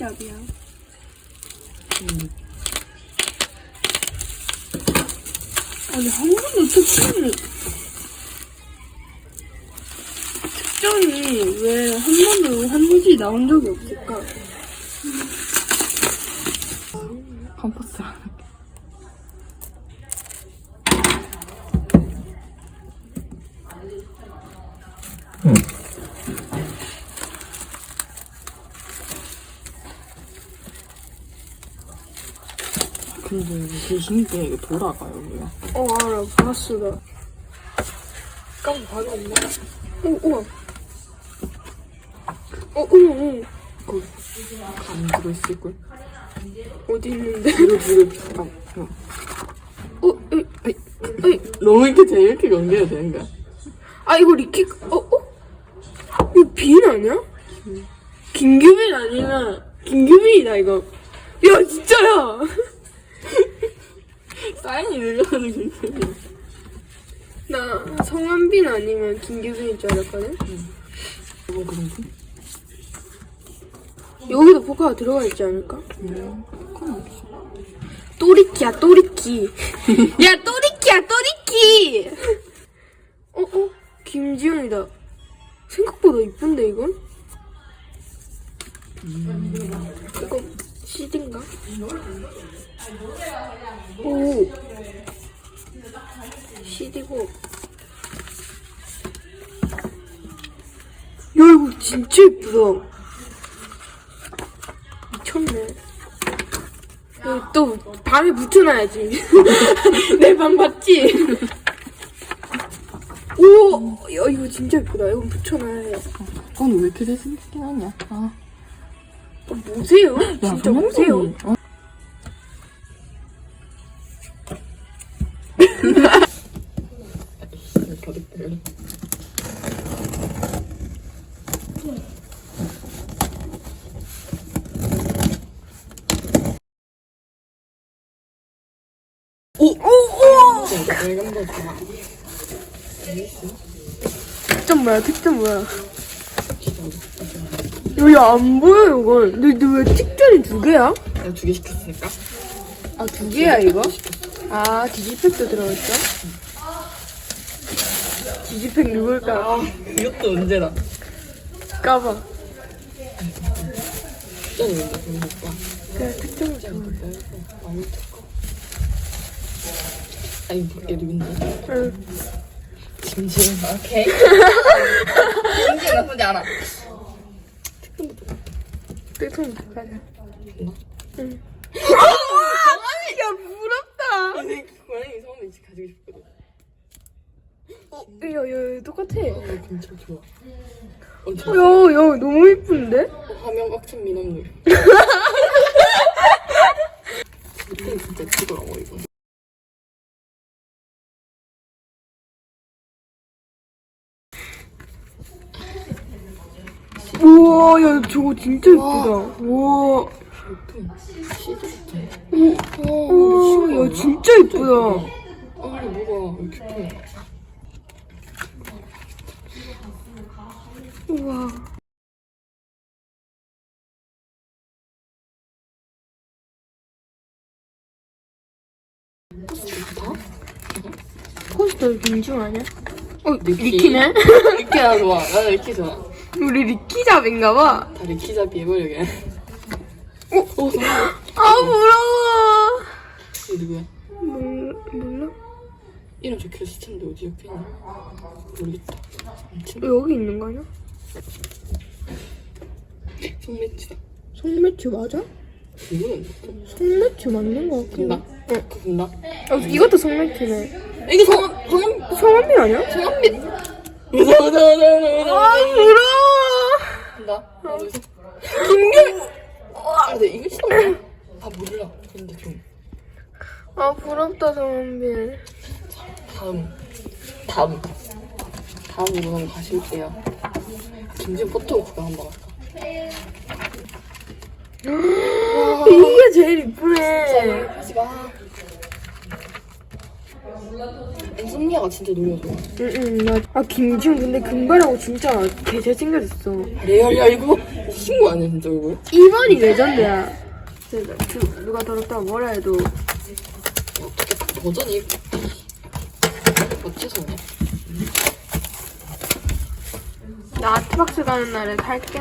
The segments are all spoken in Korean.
리키잡이야. 아니 한 번도 특전이 특전이 왜 한 번도 한국이 나온 적이 없을까? 컴포스. 근데 되게 신기해. 이게 돌아가요, 여기가. 어 알아 봤어 나. 깜 바로 없네. 오 우와. 어 우와 우와. 거기 감 들어있을걸? 어디 있는데? 이거 지금 감. 어. 어, 으이, 으이. 너무 이렇게 돼, 이렇게 연결이 되는 거야. 아 이거 리키 어 어? 이거 빈 아니야? 김규빈 아니면 김규빈이다 이거. 야 진짜야. 사인이 늘려가는 게 있어요. 나 성한빈 아니면 김규빈인 줄 알았거든. 뭐 그런지? 여기도 포카가 들어가 있지 않을까? 음. 또리키야 또리키. 야 또리키야 또리키. 어 어? 김지훈이다. 생각보다 이쁜데 이건? 이거 CD인가? 오. CD고. 야 이거 진짜 이쁘다. 미쳤네. 여기 또 방에 붙여놔야지. 내방 맞지? 오, 야 이거 진짜 예쁘다. 이거 붙여놔야 해. 그건 왜 이렇게 생겼긴 하냐? 아. 어, 뭐세요? 야, 진짜 뭐세요? 좀- 어? 오, 오, 오! 거 좋아. 특전 뭐야? 특전 뭐야? 여기 안 보여 이걸. 근데, 근데 왜 특전이 두 개야? 내가 두 개 시켰으니까. 아 두 개야 이거? 아 디지팩도 들어있어? 디지팩 누굴까? 이것도 문제다. 까봐. 진짜 문제 그러니까. 그래 특전을 좋아. 너무 특고. 아니, 얘도 문제. 응. 짐지은. 오케이. 짐지은 나쁘지 않아. 뜨통 가자. 나? 응. 야 부럽다. 아니, 고양이 처음에 이제 가지고 싶거든. 어, 야 야 똑같아. 어, 괜찮 좋아. 어, 저 야야 너무 이쁜데? 화면 꽉찬 미남들. 그때 진짜 예쁘더라고, 이거. 우 와 야 저거 진짜. 우와. 시즈 우와 야 진짜 이쁘다. 아니, 뭐가 왜 이렇게 커? 우와. 포스터 민중 아니야? 어 리키. 리키네? 리키가 좋아. 나는 리키 좋아. 우리 리키잡인가 봐. 다 리 키 잡이 해버리게. 어? 어, 정말? 아 부러워. 이 누구야? 몰라 몰라? 이름 적혀 있을 텐데 어디 옆에 있나? 모르겠다. 아무튼 여기 있는 거 아니야? 손매치다. 송매추 맞아? 이거는 송매추 맞는 거 같긴 나? 해. 어, 그거 나? 어, 이것도 송매추네. 이게 성함, 성함, 성함이 아니야? 성함빛. 아. 부러워. 셋. 김경! 아, 근데 이거 몰라. 아, 몰라. 근데 좀. 아 부럽다 성한빈. 다음. 다음. 다음으로 한번 가실게요. 김지훈 포토 구경 한번 할까? 이게 제일 이쁘네. 하지 마. 승리아가 진짜 노려줘. 응응 나. 아 김지훈 근데 금발하고 진짜 개 잘생겨졌어. 레알이야 이거 친구 아니야 진짜 이거? 2번이 레전드야. 진짜 그 누가 더럽다고 뭐라 해도 버전이 어째서 오냐? 나 아트박스 가는 날에 살게.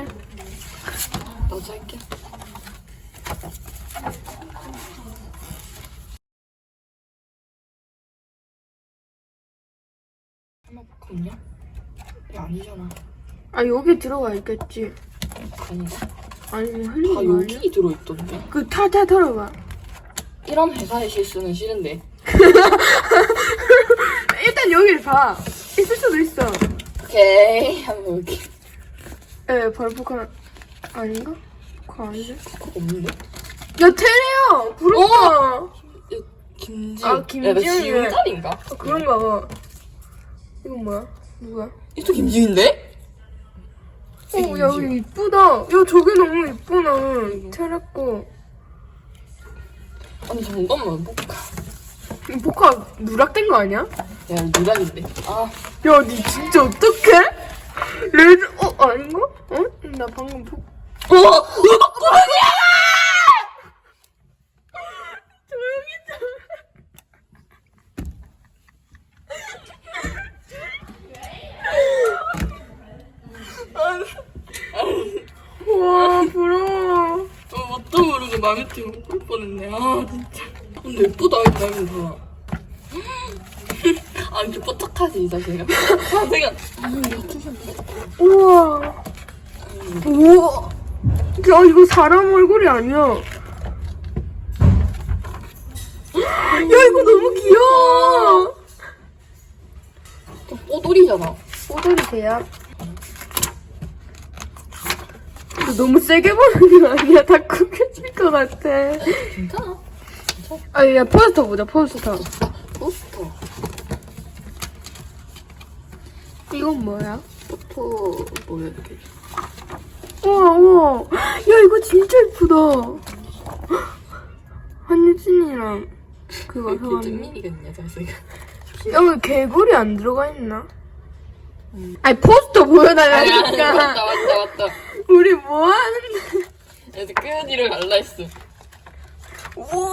나도 할게. 하나밖에 없냐? 이게 아니잖아. 아 여기 들어가 있겠지. 아닌가? 아니면 다 흘린 거 아니야? 여기 들어있던데. 그 타타 털어봐. 이런 회사의 실수는 싫은데. 일단 여기를 봐. 있을 수도 있어. 오케이. 한번 볼게. 에 발포카 아닌가? 그거 아니지? 그거 없는데? 야 테레야 부럽다. 김지. 아, 김지훈이네. 지훈달인가? 아, 그런가 봐. 이건 뭐야? 누구야? 이또 김지훈인데? 어, 야, 이거 이쁘다. 야, 저게 너무 이쁘나. 테레꺼. 아니 잠깐만? 이 포카 누락된 거 아니야? 야 누락인데. 아 야, 니 진짜 어떡해? 레드, 어, 아닌가? 어? 나 방금 포, 어! 누구야! 조용히 좀. 와, 부러워. 어, 들고 꿀 뻔했네. 아, 진짜. 근데 예쁘다, 이 다. 아, 이렇게 뽀짝하지, 이 자식아. 아, 내가. 우와. 우와. 야, 이거 사람 얼굴이 아니야. 야, 이거 너무 귀여워. 뽀돌이잖아. 오돌이 대야. 너무 세게 보는 거 아니야? 다 구겨질 것 같아. 괜찮아. 아, 야, 포스터 보자, 포스터. 포스터. 이건 뭐야? 포토, 뭐야, 이렇게. 우와, 우와. 야, 이거 진짜 예쁘다. 한유진이랑 그거 성함이. 잼민이겠냐, 자식아. 여기 개구리 안 들어가 있나? 아니 포스터 보여달라니까 맞다, 맞다, 맞다. 우리 뭐 하는데 그래서 끄니를 갈라 했어. 우